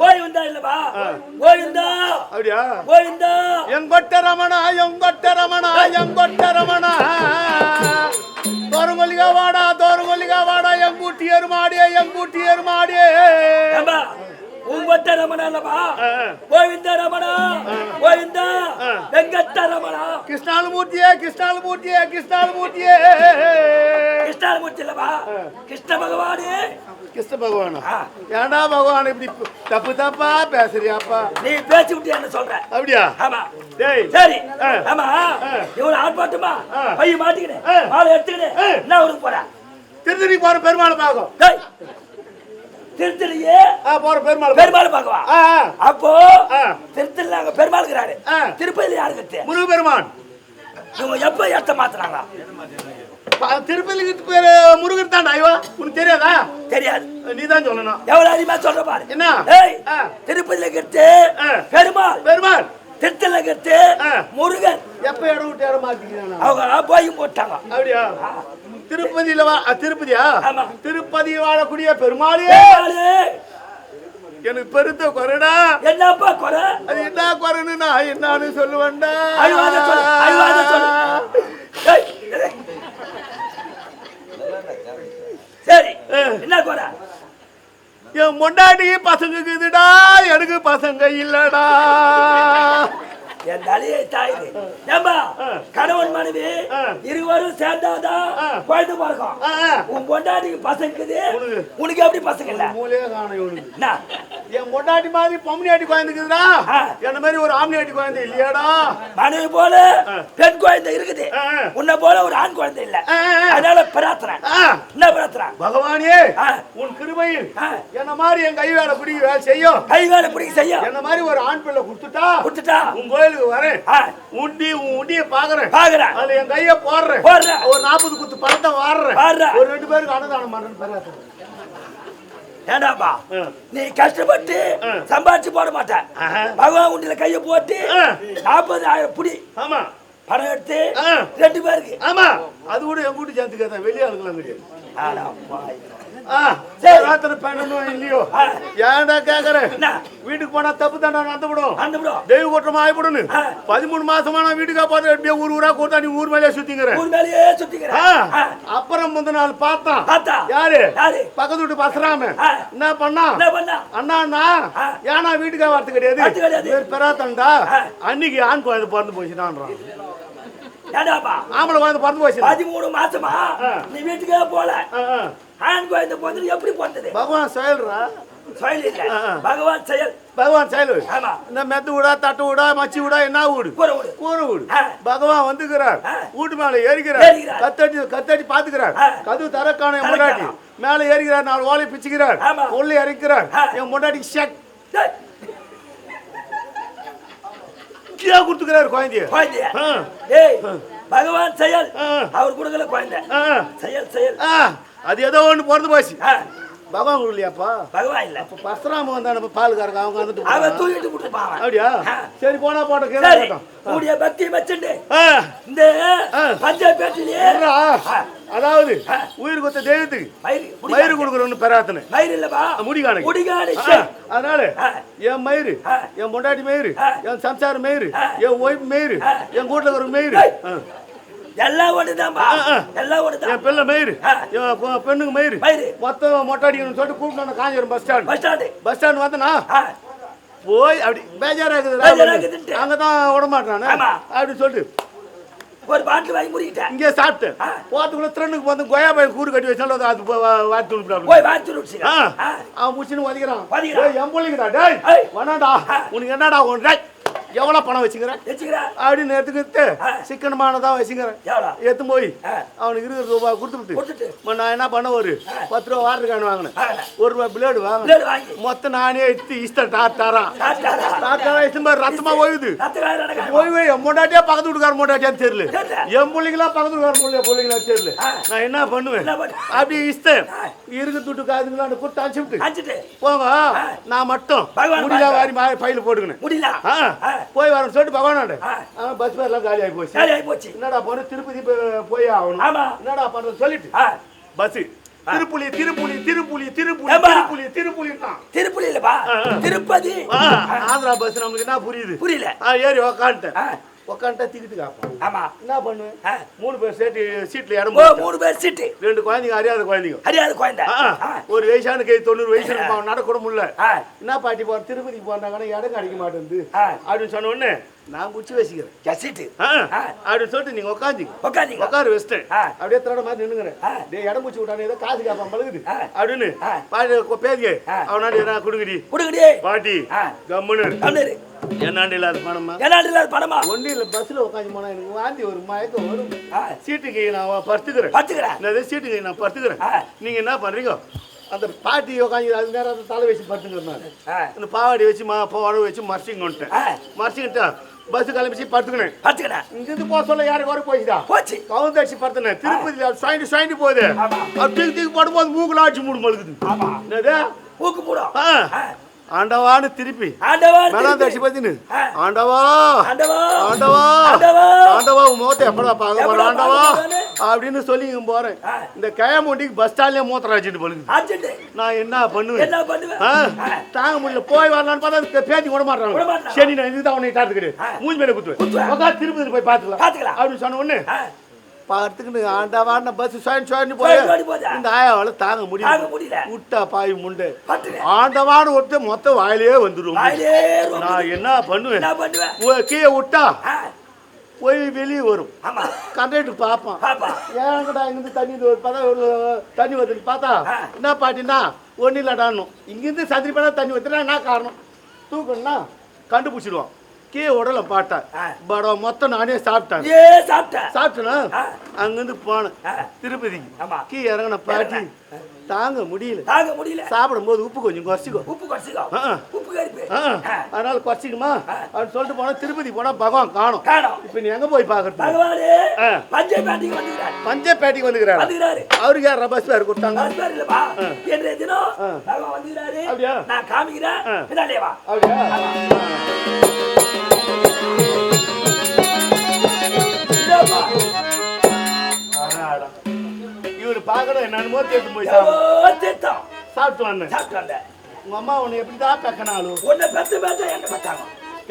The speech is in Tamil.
கோவிந்தா இல்லப்பா? கோவிந்தா அப்படியா? கோவிந்தா எங்கொட்ட ரமணா எங்கொட்ட ரமணா எங்கொட்ட ரமணா. தோரங்கொல்லிகா வாடா தோரங்கொல்லிகா வாடா எங்கூட்டி எருமாடியே எங்கூட்டி எருமாடியே. உங்கொட்ட ரமணா இல்லப்பா. கோவிந்த ரமணா? கோவிந்தா வெங்கட்ட ரமணா கிருஷ்ணாலுமூர்த்தியே கிருஷ்ணாலுமூர்த்தியே கிருஷ்ணாலுமூர்த்தியே கிருஷ்ணாமூர்த்தி இல்லப்பா கிருஷ்ண பகவானே. கிருஷ்ண பகவானா? ஆ. ஏன்டா பகவான் இப்படி தப்பு தப்பா பேசுறியாப்பா? நீ பேச்சு விட்டு என்ன சொல்ற? அப்படியா? ஆமா. டேய். சரி. ஆமா. இவனை ஆட்பாட்டுமா ஆ. பைய மாட்டிக்கினேன் ஆ. மாலை எடுத்துக்கினேன் ஆ. என்ன ஊருக்கு போற? திருத்தணி போற பெருமாளை பார்க்கும் டேய். திருத்தணியே ஆ போற பெருமாள் பெருமாள் பார்க்கவா. அப்போ ஆ. திருத்தணில அங்க பெருமாள் இருக்கிறாரு. திருப்பதியில யாரு கத்து? முருக பெருமான் இவங்க எப்ப ஏத்த மாத்துறாங்க திருப்பதிக்கு பேரு முருகர் தான்டா ஐவா உனக்கு தெரியாதா? தெரியாது. நீ தான் சொல்லணும். எவ்வளவு அதிகமா சொல்ற பாரு. என்ன? திருப்பதியில ஆ. பெருமாள். பெருமாள். திருத்தணில கத்து ஆ. முருகன். எப்ப இடம் விட்டு இடம் மாத்திக்கிறானா? அவங்க போய் போட்டாங்க அப்படியா? திருப்பதியில திருப்பதியா. திருப்பதி வாழக்கூடிய பெருமாளே. எனக்கு பெருத்த குறைடா. என்னப்பா குறை? அது என்ன குறைன்னு நான் என்னன்னு சொல்லுவேன்டா. சரி என்ன குறை? என் முன்னாடி பசங்க இருக்குதுடா எனக்கு பசங்க இல்லடா. என் தலையை தாயுது ஏம்பா கணவன் மனைவி. இருவரும் சேர்ந்தாதான். குழந்தை பிறக்கும். உன் பொண்டாட்டிக்கு பசங்க இருக்குது உனக்கு. எப்படி பசங்க இல்ல என் பொண்டாட்டி மாதிரி பொம்மனியாட்டி குழந்தைக்குதுடா. என்ன மாதிரி ஒரு ஆம்னியாட்டி குழந்தை இல்லையாடா மனைவி போல பெண் குழந்தை இருக்குது. உன்னை போல ஒரு ஆண் குழந்தை இல்ல. அதனால பிரார்த்தனை. என்ன பிரார்த்தனை பகவானே. உன் கிருபையில். என்ன மாதிரி என் கை வேலை பிடிக்க வேலை செய்யும் கை வேலை பிடிக்க செய்ய என்ன மாதிரி ஒரு ஆண் பிள்ளை கொடுத்துட்டா கொடுத்துட்டா உன் கோயிலுக்கு வரேன் ஆ, உண்டி உன் உண்டிய பாக்குறேன் பாக்குறேன் அதுல என் கைய போடுறேன் போடுறேன். ஒரு நாற்பது குத்து பழத்தை வாடுறேன். ஒரு ரெண்டு பேருக்கு அன்னதானம் பண்றேன்னு பெரியாத்தன். ஏண்டாப்பா ஆ. நீ கஷ்டப்பட்டு. சம்பாதிச்சு போட மாட்டேன். பகவான் உண்டியில கைய போட்டு. நாற்பது ஆயிரம் புடி ஆமா பணம் எடுத்து. ரெண்டு பேருக்கு ஆமா அது கூட என் கூட்டி சேர்த்துக்காத வெளியே ஆளுங்களாம் கிடையாது. ராத்திரி பண்ணணும் இல்லையோ. ஏன்டா கேக்குறேன்? வீட்டுக்கு போனா தப்பு தாண்டா bro, தெய்வ குற்றமா ஆயிப்படும். பதிமூணு மாசமா நான் வீட்டுக்கா பார்த்து எப்படியோ ஊர் ஊரா கொடுத்தா நீ ஊர் மேலே ஆ, அப்புறம் முந்த நாள் பார்த்தான் பார்த்தா? யாரு? யாரு? பக்கத்து வீட்டு பசராம. என்ன பண்ணா? அண்ணா. ஏன்னா வீட்டுக்கா வரது கிடையாது. பெறாத்தண்டா. அன்னைக்கு ஆண் குழந்தை பிறந்து போச்சுடான்றான். ஆம்பளை குழந்தை பிறந்து போச்சு பதிமூணு மாசமா. நீ வீட்டுக்கே போல. ஆண் குழந்தை பிறந்தது எப்படி பிறந்தது? பகவான் செயல்றா? செயல் இல்ல. பகவான் செயல். பகவான் செயல். ஆமா. இந்த மெத்து விடா தட்டு விடா மச்சி விடா என்ன வீடு கூற விடு கூரை வீடு. பகவான் வந்துக்கிறார். வீட்டு மேல ஏறிக்கிறார். கத்தடி கத்தடி பாத்துக்கிறார் ஆ. கதவு தரக்கான என். முன்னாடி. மேல ஏறிக்கிறார் நாலு ஓலை பிச்சுக்கிறார். உள்ள இறக்கிறார். என் முன்னாடி ஷக் டேய், கீழே கொடுத்துக்கிறாரு குழந்தைய. குழந்தைய. பகவான் செயல். அவர் கொடுக்கல குழந்தை. செயல் செயல். அது ஏதோ ஒண்ணு பிறந்து போச்சு பகவான் இல்லையாப்பா பகவான் இல்ல அப்ப பரசுராம வந்தான பாலுக்காரங்க அவங்க வந்துட்டு அவன். தூக்கிட்டு விட்டுப்பான் அப்படியா. சரி போனா போட்ட சரி கேட்க உடைய பக்தி வச்சுண்டு இந்த. ஆ. அதாவது. உயிர் கொத்த தெய்வத்துக்கு மயிறு கொடுக்குறோன்னு பெறாத்தனு மயிறு இல்லப்பா முடிகாணு முடிகாணி அதனால. என் மயிறு. என் பொண்டாட்டி மயிறு. என் சம்சார மயிறு. என் ஒய்ஃப் மயிறு. என் வீட்டுல இருக்கிற மயிறு. எல்லாம் ஒண்ணுதான்பா. எல்லாம் ஒண்ணுதான் என் பிள்ளை மயிறு. பெண்ணுக்கு மயிறு. மயிறு. மொத்தம் மொட்டை அடிக்கணும்னு சொல்லிட்டு கூப்பிட்டு காஞ்சிரும் bus stand bus stand bus stand வந்தனா? போய் அப்படி பேஜாரா பேஜாரா இருக்குது இருக்குதுன்ட்டு. அங்கதான் விட மாட்டானே ஆமா. அப்படின்னு சொல்லிட்டு. ஒரு பாட்டில் வாங்கி முடிக்கிட்டேன். இங்கே சாப்பிட்டேன். ஆ. போறதுக்குள்ள திறனுக்கு வந்து கொய்யா பையன் கூறு கட்டி வச்சாலும் அது வாத்தி விழுப்புறாப்ல. போய் வாங்கி முடிச்சு ஆ. அவன் முடிச்சுன்னு. டேய், என் பிள்ளைங்கடா டேய். வேணாடா. உனக்கு என்னடா உன் டேய். எவ்வளவு பணம் வச்சுக்கிறேன்? அப்படின்னு எடுத்துக்கிட்டு. சிக்கனமானதான் வச்சுக்கிறேன். எவ்வளோ எடுத்து போய். அவனுக்கு இருபது ரூபாய் கொடுத்துட்டு. நான் என்ன பண்ண ஒரு பத்து ரூபா வாட்டர் கேன் வாங்கினேன். ஒரு ரூபாய் பிளேடு வாங்கினேன். மொத்தம் நானே எடுத்து இஷ்டம் டார் தாரான் தாரா இஷ்டம் பாரு ரத்தமா ஓயுது ரத்தக்காரர் நடக்கிறான். போய் போய் என் பொண்டாட்டியா பக்கத்து வீட்டுக்கார பொண்டாட்டியான்னு தெரியல. என் பிள்ளைங்களா பக்கத்து வீட்டுக்கார பிள்ளைங்க பிள்ளைங்களா தெரியல. நான் என்ன பண்ணுவேன்? அப்படி ஆ. இருக்கு துட்டு காதுங்களான்னு கொடுத்து அடிச்சிட்டு போங்க. நான் மட்டும் முடியல. வாரி பையில போட்டுக்கினேன் முடியல. போய் வரேன் சொல்லிட்டு பகவானாண்ட. பஸ் பேர்லாம் காலி ஆகி போச்சு. சரி ஆகி போச்சு. என்னடா போன திருப்பதி போய் ஆகணும். ஆமா. என்னடா பண்றது சொல்லிட்டு. பஸ் திருப்புலி திருப்புலி திருப்புலி திருப்புலி. திருப்புலி திருப்புலின்றான் திருப்பதி இல்லப்பா. திருப்பதி. ஆந்திரா பஸ் நமக்கு என்ன புரியுது? புரியல. ஏறி உக்காந்துட்டேன். ஆ, உக்காந்துட்டா டிக்கெட்டு காப்போம் ஆமா. என்ன பண்ணுவேன். மூணு பேர் சேர்த்து சீட்ல இடம். மூணு பேர் சீட்டு. ரெண்டு குழந்தைங்க அறியாத குழந்தைங்க. அறியாத குழந்தை. ஒரு வயசான கை தொண்ணூறு வயசு நடக்கூட முடியல. என்ன பாட்டி போற? திருப்பதிக்கு போனாங்கன்னா இடம் கிடைக்க மாட்டேங்குது. அப்படின்னு சொன்ன உடனே நான் குச்சி வச்சுக்கிறேன். என் சீட்டு ஆ, ஆ. அப்படின்னு சொல்லிட்டு நீங்க உட்காந்துங்க உட்காந்தீங்க உட்காரு வச்சிட்டேன். அப்படியே திரட மாதிரி நின்னுங்கிறேன். டேய் இடம் பூச்சி விட்டானே ஏதோ காசு கேட்பான் பழகுது. அப்படின்னு. பாட்டி பேதிய. அவனாடி என்ன கொடுங்கடி. கொடுங்கடி. பாட்டி. கம்முன்னு என்னாண்டி இல்லாத பணமா? என்னாண்டு இல்லாத பணமா? ஒன்றும் இல்லை பஸ்ஸில் உட்காந்து போனா எனக்கு வாந்தி ஒரு மயக்கம் வரும். ஆ, சீட்டுக்கு நான் படுத்துக்கிறேன். பாத்துக்கிறேன் என்னது சீட்டுக்கு நான் படுத்துக்கிறேன். ஆ. நீங்க என்ன பண்றீங்க? அந்த பாட்டி உட்காந்து அது நேரம் தலை வச்சு படுத்துக்கிறேன் நான் அந்த பாவாடி வச்சு மா பாவாடை வச்சு மறைச்சிங்க வந்துட்டேன் ஆ, மறைச்சிக்கிட்டா பஸ் கிளம்பிச்சு படுத்துக்கினேன் பாத்துக்கிறேன் இங்கிருந்து போக சொல்ல யாருக்கு வர போயிட்டா போச்சு. கவுந்தடிச்சு படுத்துனேன் திருப்பதியில் சுவாயிட்டு சுவாயிட்டு போகுது. அது தூக்கி போடும்போது மூக்குல ஆட்சி மூடு மழுகுது. என்னது? ஊக்கு போடும் ஆண்டவான்னு திருப்பி. ஆண்டவா மேலாம். தடிச்சு பத்தினு. ஆண்டவா. ஆண்டவா. ஆண்டவா. முகத்தை எப்படா பார்க்க போற ஆண்டவா? அப்படின்னு சொல்லி இங்க போறேன். இந்த கயமூண்டிக்கு பஸ் ஸ்டாண்ட்லயே மூத்திர வச்சுட்டு அர்ஜென்ட் நான் என்ன பண்ணுவேன்? தாங்க முடியல. போய் வரலான்னு பார்த்தா பேத்தி விட மாட்டாங்க. சரி நான் இதுதான் உன்னை டாத்துக்கிறேன் ஆ. மூஞ்சி மேல குத்துவேன். திருப்பதி போய் பாத்துக்கலாம். அப்படின்னு சொன்ன உடனே பார்த்துக்கிட்டு ஆண்டவான பஸ் சுவாயின் சுவாயின் போய்? இந்த ஆயாவால தாங்க முடியல. விட்டா பாய் முண்டை. ஆண்டவான்னு விட்டு மொத்த வாயிலே வந்துடும் நான் என்ன பண்ணுவேன்? கீழே விட்டா போய் வெளியே வரும். கண்டக்டர் பார்ப்பான். ஏங்கடா இங்கிருந்து தண்ணி? பார்த்தா ஒரு தண்ணி வருதுன்னு பார்த்தா. என்ன பாட்டினா ஒன்றும் இல்லடான்னும் இங்கிருந்து சந்திரி பண்ணா தண்ணி ஊற்றுனா என்ன காரணம்? தூக்கணும்னா கண்டுபிடிச்சிடுவான். கீழே உடல பாட்டா ஆ. படம் மொத்தம் நானே சாப்பிட்டேன். ஏ சாப்பிட்டேன். சாப்பிட்டேனா. அங்கிருந்து போனேன். திருப்பதிக்கு ஆமா. கீழே இறங்கின பாட்டி தாங்க முடியல. தாங்க முடியல. சாப்பிடும்போது உப்பு கொஞ்சம் குறைச்சிக்கோ. உப்பு குறைச்சிக்கோ. உப்பு கறிப்பு அதனால குறைச்சிக்குமா. அப்படின்னு சொல்லிட்டு போனா திருப்பதி போனா பகவான் காணும். இப்போ நீ எங்க போய் பார்க்கறது? பகவானே ஆ. பஞ்சை பேட்டிக்கு வந்துக்கிறார். பஞ்சப்பேட்டைக்கு வந்துக்கிறாரு? வந்துக்கிறாரு. அவருக்கு யார் ரபஸ் பேர் கொடுத்தாங்க? ஹஸ்பண்ட் இல்லப்பா. இன்றைய தினம் ஆ. பகவான் வந்துக்கிறாரு. அப்படியா? நான் காமிக்கிறேன். அப்படியா. இவரு பார்க்கணும் என்னென்னமோ தேர்த்து போய் சாப்பிட்டு வந்தேன். சாப்பிட்டு வந்தேன். உங்க அம்மா உன்னை எப்படிதான் பெக்கனாலும் உன்னை பெத்து பெத்த என்ன பெத்தாங்க.